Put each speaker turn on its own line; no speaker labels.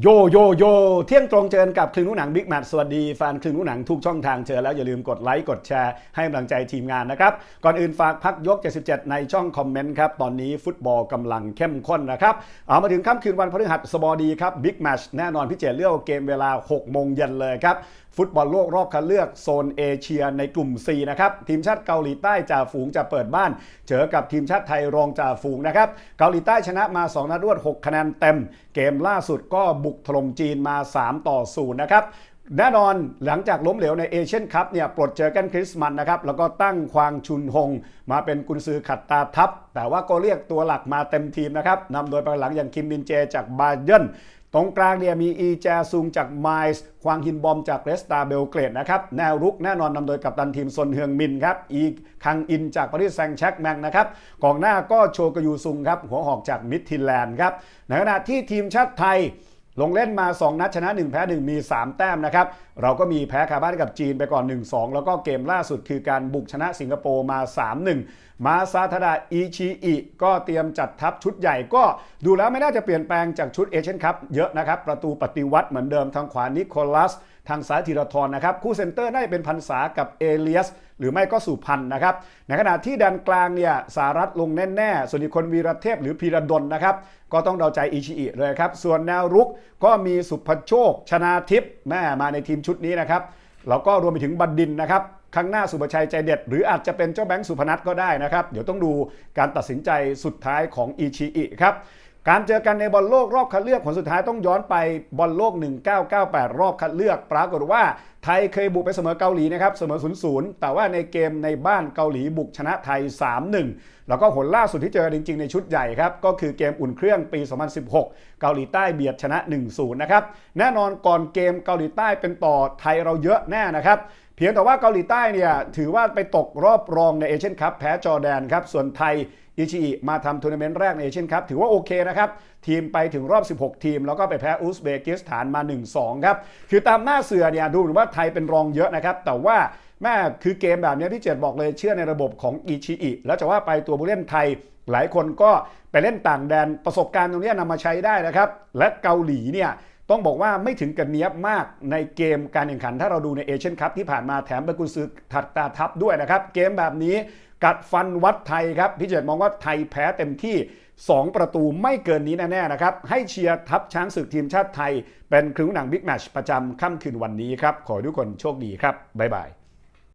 โยโยโยเที่ยงตรงเจอกับคลึงนุ่หนังบิ๊กแมทสวัสดีแฟนคลึงนุ่หนังทุกช่องทางเจอแล้วอย่าลืมกดไลค์กดแชร์ให้กำลังใจทีมงานนะครับ ก่อนอื่นฝากพักยก 77 ในช่องคอมเมนต์ครับ ตอนนี้ฟุตบอลกำลังเข้มข้นนะครับ เอามาถึงค่ำคืนวันพฤหัสบดีครับบิ๊กแมชแน่นอนพี่เจเลือกเกมเวลา 6 โมงเย็นเลยครับฟุตบอลโลกรอบคัดเลือกโซนเอเชียในกลุ่ม C นะครับทีมชาติเกาหลีใต้จ่าฝูงจะเปิดบ้าน เจอกับทีมชาติไทยรองจ่าฝูงนะครับเกาหลีใต้ชนะมา 2นัดรวด 6 คะแนนเต็ม เกมล่าสุดก็บุกถล่มจีนมา 3 ต่อ0นะครับแน่นอนหลังจากล้มเหลวในเอเชียนคัพเนี่ยปลดเจอกันคริสมันนะครับ แล้วก็ตั้งควางชุนฮงมาเป็นกุนซือขัดตาทัพ แต่ว่าก็เรียกตัวหลักมาเต็มทีมนะครับนำโดยไปหลังอย่างคิมมินเจจากบาเยิร์นตรงกลางเนี่ยมีอีแจซุงจากไมส์ควางฮินบอมจากเรสตาเบลเกรดนะครับ แนวรุกแน่นอนนำโดยกัปตันทีมซนเฮืองมินครับ อีคังอินจากปารีสแซงแชกแมงนะครับกองหน้าก็โชกยูซุงครับ หัวหอกจากมิดทินแลนด์ครับ ในขณะที่ทีมชาติไทย ลงเล่นมา 2 นัดชนะ 1 แพ้ 1 มี 3 แต้มนะครับ เราก็มีแพ้คาบ้านกับจีนไปก่อน 1-2 แล้วก็เกมล่าสุดคือการบุกชนะสิงคโปร์มา 3-1 มาซาทาดาอิชิอิก็เตรียมจัดทัพชุดใหญ่ก็ดูแล้วไม่น่าจะเปลี่ยนแปลงจากชุดเอเชียนคัพเยอะนะครับ ประตูปฏิวัติเหมือนเดิมทางขวานิโคลัสทางซ้ายธีรทรนะครับ คู่เซนเตอร์น่าจะเป็นพันษากับเอเลียส หรือไม่ก็สุพันนะครับในขณะที่แดนกลางเนี่ยสารัฐลงแน่ๆ ส่วนอีกคนวีรเทพหรือพีระดลนะครับ ก็ต้องเดาใจอิชิอิเลยครับ ส่วนแนวรุกก็มีสุภโชค ชนาทิพย์แม่มาในทีมชุดนี้นะครับแล้วก็รวมไปถึงบัดดินนะครับข้างหน้าสุประชัยใจเด็ด หรืออาจจะเป็นเจ้าแบงค์สุพนัทก็ได้นะครับ เดี๋ยวต้องดูการตัดสินใจสุดท้ายของอิชิอิครับ การเจอกันในบอลโลกรอบคัดเลือกผลสุดท้ายต้องย้อนไปบอลโลก 1998 รอบคัดเลือก ปรากฏว่าไทยเคยบุกไปเสมอเกาหลีนะครับเสมอ 0-0 แต่ว่าในเกมในบ้านเกาหลีบุกชนะไทย 3-1 แล้วก็ผลล่าสุดที่เจอจริงๆ ในชุดใหญ่ครับก็คือเกมอุ่นเครื่องปี 2016 เกาหลีใต้เบียดชนะ 1-0 นะครับแน่นอนก่อนเกมเกาหลีใต้เป็นต่อไทยเราเยอะแน่นะครับเพียงแต่ว่าเกาหลีใต้เนี่ยถือว่าไปตกรอบรองในเอเชียนคัพแพ้จอร์แดนครับ ส่วนไทยอิชิอิมาทำทัวร์นาเมนต์แรกในเอเชียนคัพถือว่าโอเคนะครับ ทีมไปถึงรอบ 16 ทีม แล้วก็ไปแพ้อุซเบกิสถานมา 1-2 ครับ คือตามหน้าเสือเนี่ยดูเหมือนว่าไทยเป็นรองเยอะนะครับ แต่ว่าแม่คือเกมแบบนี้พี่เจดบอกเลยเชื่อในระบบของอิชิอิแล้วจะว่าไปตัวผู้เล่นไทยหลายคนก็ไปเล่นต่างแดนประสบการณ์ตรงนี้นำมาใช้ได้นะครับ และเกาหลีเนี่ย ต้องบอกว่าไม่ถึงกับเนี้ยบมากในเกมการแข่งขันถ้าเราดูในเอเชียนคัพที่ผ่านมาแถมเป็นกุญซือถัดตาทับด้วยนะครับ เกมแบบนี้กัดฟันวัดไทยครับพี่เจตมองว่าไทยแพ้เต็มที่ 2 ประตูไม่เกินนี้แน่ๆนะครับ ให้เชียร์ทัพช้างศึกทีมชาติไทย เป็นครึ่งหนังบิ๊กแมชประจำค่ำคืนวันนี้ครับ ขอให้ทุกคนโชคดีครับ บ๊ายบาย